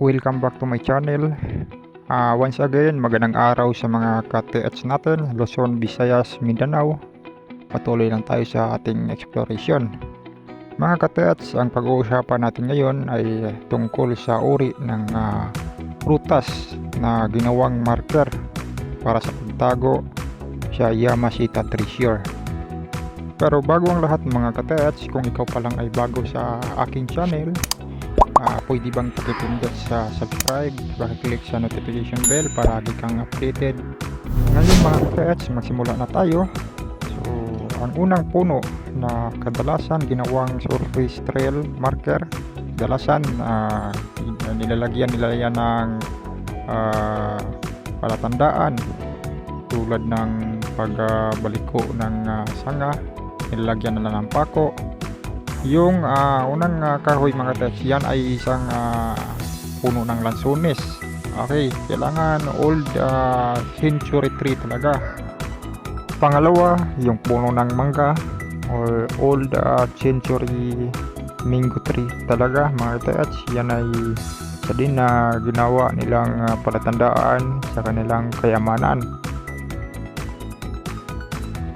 Welcome back to my channel. Ah, once again, magandang araw sa mga ka-TH natin, Luzon, Visayas, Mindanao. Patuloy lang tayo sa ating exploration. Mga ka-TH, ang pag-uusapan natin ngayon ay tungkol sa uri ng ah, prutas na ginawang marker para sa pagtago sa Yamashita Treasure. Pero bago ang lahat mga ka-TH, kung ikaw pa lang ay bago sa aking channel, Ah, pwede bang pakipindot sa subscribe, pakiclick sa notification bell para lagi kang updated. Ngayon mga ka-TH, magsimula na tayo. So, ang unang puno na kadalasan ginawang surface trail marker, kadalasan ah, nilalagyan nila yan ng ah, palatandaan tulad ng pagbaliko ng ah, sanga, nilalagyan nila ng pako, yung ah, unang ah, kahoy mga tech, yan ay isang ah, puno ng lansones. Okay, kailangan old ah, century tree talaga. Pangalawa, yung puno ng mangga or old ah, century mango tree talaga mga tech. Yan ay isa din na ginawa nilang ah, palatandaan sa kanilang kayamanan.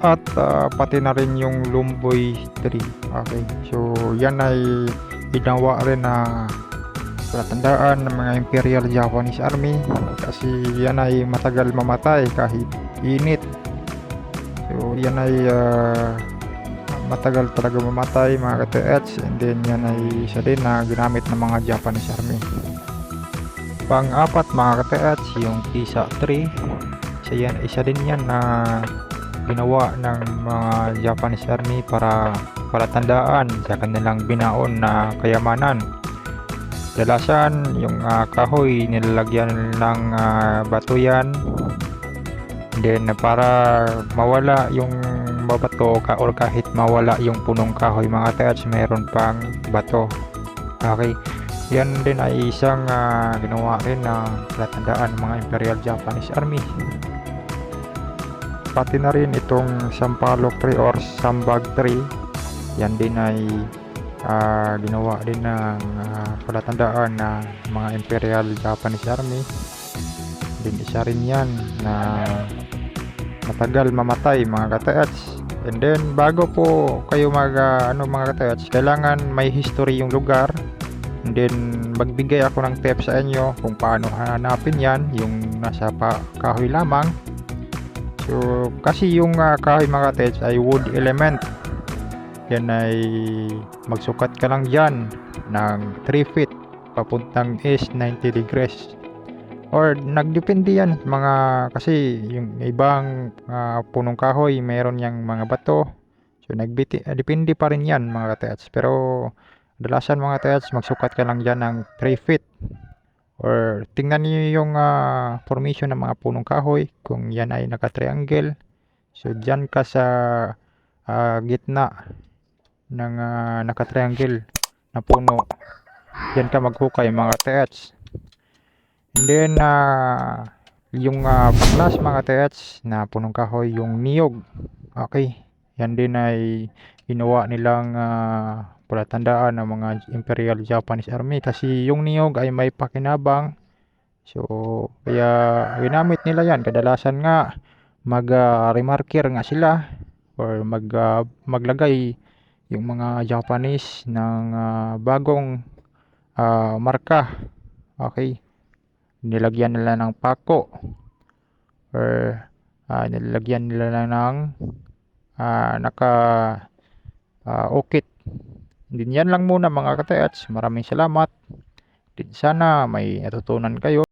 At ah, pati na rin yung lumboy tree. Okay. So, yan ay ginawa rin na palatandaan ng mga Imperial Japanese Army kasi yan ay matagal mamatay kahit init. So, yan ay ah, matagal talaga mamatay mga ka-TH and then yan ay isa din na ginamit ng mga Japanese Army. Pang-apat mga ka-TH, yung Kisa tree. Isa, yan, isa din yan na ginawa ng mga Japanese Army para palatandaan sa kanilang binaon na kayamanan. Dalasan yung ah, kahoy nilalagyan ng ah, bato yan. Then para mawala yung babato ka or kahit mawala yung punong kahoy mga tayats mayroon pang bato. Okay. Yan din ay isang ah, ginawa rin na palatandaan ng mga Imperial Japanese Army pati na rin itong sampalok tree or sambag tree yan din ay ah, ginawa din ng ah, palatandaan na mga Imperial Japanese Army. Din isa rin yan na matagal mamatay mga katayats and then bago po kayo mag ah, ano mga katayats kailangan may history yung lugar. And then magbigay ako ng tips sa inyo kung paano hanapin yan yung nasa pa kahoy lamang So, kasi yung uh, kahoy mga tets ay wood element. Yan ay magsukat ka lang dyan ng 3 feet papuntang east 90 degrees. Or nagdepende yan mga kasi yung ibang uh, punong kahoy mayroon yang mga bato. So nagbiti uh, depende pa rin yan mga tets. Pero dalasan mga tets magsukat ka lang dyan ng 3 feet or tingnan niyo yung ah, formation ng mga punong kahoy. Kung yan ay naka-triangle. So dyan ka sa ah, gitna ng ah, naka-triangle na puno. Dyan ka maghukay mga TH and then ah, yung uh, paklas mga TH na punong kahoy yung niyog. Okay. Yan din ay ginawa nilang ah, palatandaan ng mga Imperial Japanese Army kasi yung niyog ay may pakinabang. So kaya ginamit nila yan. Kadalasan nga mag uh, remarker nga sila or mag ah, maglagay yung mga Japanese ng ah, bagong ah, marka. Okay? Nilagyan nila ng pako or ah, nilagyan nila ng ah, naka ah, ukit din yan lang muna mga katayats. Maraming salamat. Din sana may natutunan kayo